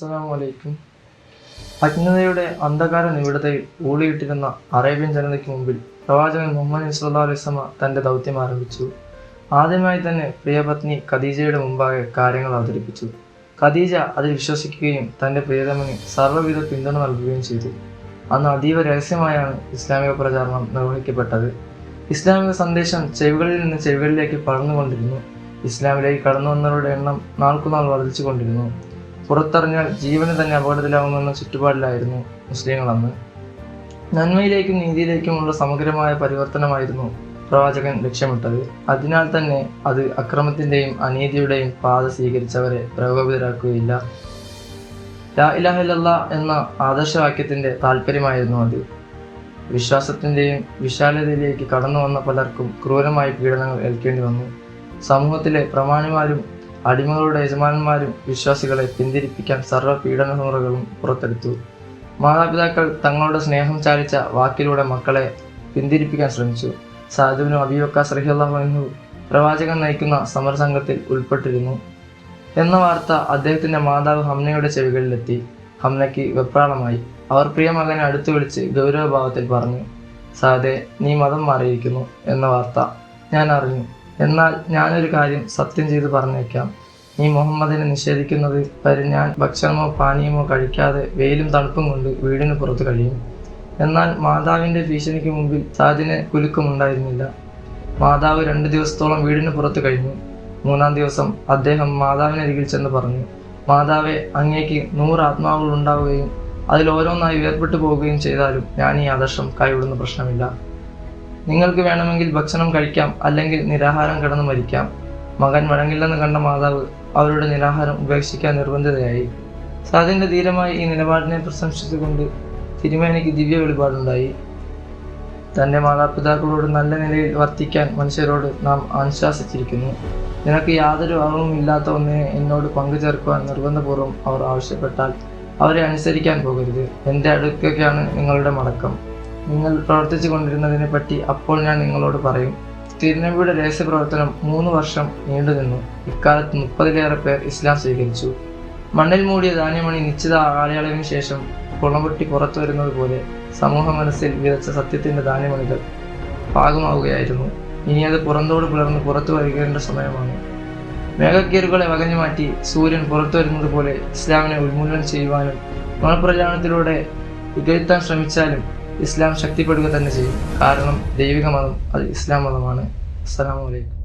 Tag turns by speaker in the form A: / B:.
A: അസ്സലാമലൈക്കും അജ്ഞതയുടെ അന്ധകാര നിവിടതയിൽ ഊളിയിട്ടിരുന്ന അറേബ്യൻ ജനതയ്ക്ക് മുമ്പിൽ പ്രവാചകൻ മുഹമ്മദ് സല്ലാ അലൈസ്മ തന്റെ ദൗത്യം ആരംഭിച്ചു. ആദ്യമായി തന്നെ പ്രിയപത്നി ഖദീജയുടെ മുമ്പാകെ കാര്യങ്ങൾ അവതരിപ്പിച്ചു. ഖദീജ അതിൽ വിശ്വസിക്കുകയും തന്റെ പ്രിയതമന് സർവവിധ പിന്തുണ നൽകുകയും ചെയ്തു. അന്ന് അതീവ രഹസ്യമായാണ് ഇസ്ലാമിക പ്രചാരണം നിർവഹിക്കപ്പെട്ടത്. ഇസ്ലാമിക സന്ദേശം ചെവികളിൽ നിന്ന് ചെവികളിലേക്ക് പടർന്നുകൊണ്ടിരുന്നു. ഇസ്ലാമിലേക്ക് കടന്നു വന്നവരുടെ എണ്ണം നാൾക്കുനാൾ വർദ്ധിച്ചു പുറത്തറിഞ്ഞാൽ ജീവന് തന്നെ അപകടത്തിലാവുമെന്ന ചുറ്റുപാടിലായിരുന്നു മുസ്ലിങ്ങൾ അന്ന് നന്മയിലേക്കും നീതിയിലേക്കുമുള്ള സമഗ്രമായ പരിവർത്തനമായിരുന്നു പ്രവാചകൻ ലക്ഷ്യമിട്ടത്. അതിനാൽ തന്നെ അത് അക്രമത്തിന്റെയും അനീതിയുടെയും പാത സ്വീകരിച്ചവരെ പ്രകോപിതരാക്കുകയില്ല. ലാ എന്ന ആദർശവാക്യത്തിന്റെ താല്പര്യമായിരുന്നു അത്. വിശ്വാസത്തിന്റെയും വിശാലതയിലേക്ക് കടന്നു വന്ന പലർക്കും ക്രൂരമായ പീഡനങ്ങൾ ഏൽക്കേണ്ടി വന്നു സമൂഹത്തിലെ പ്രമാണിമാരും അടിമകളുടെ യജമാനന്മാരും വിശ്വാസികളെ പിന്തിരിപ്പിക്കാൻ സർവ പീഡനമുറകളും പുറത്തെടുത്തു. മാതാപിതാക്കൾ തങ്ങളുടെ സ്നേഹം ചാലിച്ച വാക്കിലൂടെ മക്കളെ പിന്തിരിപ്പിക്കാൻ ശ്രമിച്ചു. സാധുവിനു അബിയൊക്ക സഹിഹു പ്രവാചകൻ നയിക്കുന്ന സമരസംഘത്തിൽ ഉൾപ്പെട്ടിരുന്നു. എന്ന വാർത്ത അദ്ദേഹത്തിന്റെ മാതാവ് ഹംനയുടെ ചെവികളിലെത്തി. ഹംനയ്ക്ക് വെപ്രാളമായി. അവർ പ്രിയ മകനെ അടുത്തു വിളിച്ച് ഗൗരവഭാവത്തിൽ പറഞ്ഞു സാദെ നീ മതം മാറിയിരിക്കുന്നു എന്ന വാർത്ത ഞാൻ അറിഞ്ഞു. എന്നാൽ ഞാനൊരു കാര്യം സത്യം ചെയ്ത് പറഞ്ഞേക്കാം. നീ മുഹമ്മദിനെ നിഷേധിക്കുന്നത് വരെ ഞാൻ ഭക്ഷണമോ പാനീയമോ കഴിക്കാതെ വെയിലും തണുപ്പും കൊണ്ട് വീടിന് പുറത്ത് കഴിയും. എന്നാൽ മാതാവിന്റെ ഭീഷണിക്ക് മുമ്പിൽ സാദിന് കുലുക്കമുണ്ടായിരുന്നില്ല. മാതാവ് രണ്ട് ദിവസത്തോളം വീടിന് പുറത്ത് കഴിഞ്ഞു. മൂന്നാം ദിവസം അദ്ദേഹം മാതാവിനരികിൽ ചെന്ന് പറഞ്ഞു മാതാവെ അങ്ങേക്ക് നൂറ് ആത്മാവുകൾ ഉണ്ടാവുകയും അതിൽ ഓരോന്നായി വേർപെട്ടു പോവുകയും ചെയ്താലും ഞാൻ ഈ ആദർശം കൈവിടുന്ന പ്രശ്നമില്ല. നിങ്ങൾക്ക് വേണമെങ്കിൽ ഭക്ഷണം കഴിക്കാം അല്ലെങ്കിൽ നിരാഹാരം കിടന്ന് മരിക്കാം. മകൻ വഴങ്ങില്ലെന്ന് കണ്ട മാതാവ് അവരുടെ നിരാഹാരം ഉപേക്ഷിക്കാൻ നിർബന്ധിതയായി. സാദിന്റെ ധീരമായി ഈ നിലപാടിനെ പ്രശംസിച്ചുകൊണ്ട് തിരുമേനിക്ക് ദിവ്യ വെളിപാടുണ്ടായി. തന്റെ മാതാപിതാക്കളോട് നല്ല നിലയിൽ വർത്തിക്കാൻ മനുഷ്യരോട് നാം അനുശാസിച്ചിരിക്കുന്നു നിനക്ക് യാതൊരു അറിവും ഇല്ലാത്ത ഒന്നിനെ എന്നോട് പങ്കുചേർക്കുവാൻ നിർബന്ധപൂർവം അവർ ആവശ്യപ്പെട്ടാൽ അവരെ അനുസരിക്കാൻ പോകരുത്. എന്റെ അടുക്കൊക്കെയാണ് നിങ്ങളുടെ മടക്കം. നിങ്ങൾ പ്രവർത്തിച്ചു കൊണ്ടിരുന്നതിനെ പറ്റി അപ്പോൾ ഞാൻ നിങ്ങളോട് പറയും. തിരുനബിയുടെ രഹസ്യപ്രവർത്തനം മൂന്ന് വർഷം നീണ്ടുനിന്നു ഇക്കാലത്ത് മുപ്പതിലേറെ പേർ ഇസ്ലാം സ്വീകരിച്ചു. മണ്ണിൽ മൂടിയ ധാന്യമണി നിശ്ചിത കാലയളവിന് ശേഷം കുളംപൊട്ടി പുറത്തു വരുന്നത് പോലെ സമൂഹ മനസ്സിൽ വിതച്ച സത്യത്തിന്റെ ധാന്യമണികൾ പാകമാവുകയായിരുന്നു. ഇനി അത് പുറന്തോട് പുലർന്ന് പുറത്തു വരികേണ്ട സമയമാണ്. മേഘക്കീറുകളെ വകഞ്ഞു മാറ്റി സൂര്യൻ പുറത്തു വരുന്നത് പോലെ ഇസ്ലാമിനെ ഉന്മൂലനം ചെയ്യുവാനും മണപ്രചാരണത്തിലൂടെ ഇകഴ്ത്താൻ ശ്രമിച്ചാലും ഇസ്ലാം ശക്തിപ്പെടുക തന്നെ ചെയ്യും. കാരണം ദൈവിക മതം അത് ഇസ്ലാം മതമാണ്. അസ്സലാമു അലൈക്കും.